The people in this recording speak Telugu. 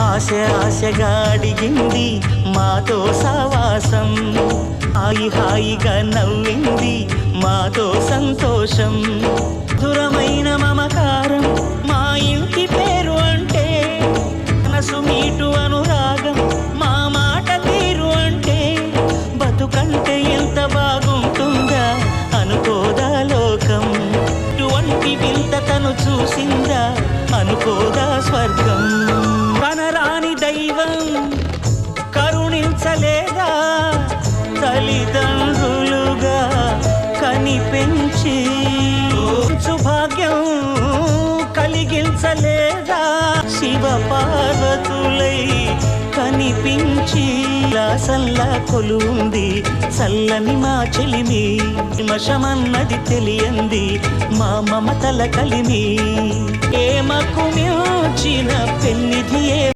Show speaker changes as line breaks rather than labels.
ఆశ ఆశగా అడిగింది మాతో సావాసం హాయి హాయిగా నవ్వింది మాతో సంతోషం. దురమైన మమకారం మా ఇంటి పేరు అంటే మనసు మీటు అనురాగం మా మాట తీరు అంటే బతుకంటే ఎంత బాగుంటుందా అనుకోదా లోకం. ఇటువంటి వింత తను చూసిందా అనుకోదా స్వర్గం. కనరాని దైవం కరుణించలేదా? తల్లిదండ్రులుగా కనిపించి సుభాగ్యం కలిగించలేదా? శివ పార్వతులై కనిపించి సల్లా కొలుంది చల్లని మా చెలిమి మషమన్నది తెలియంది మా మమతల కలిమి.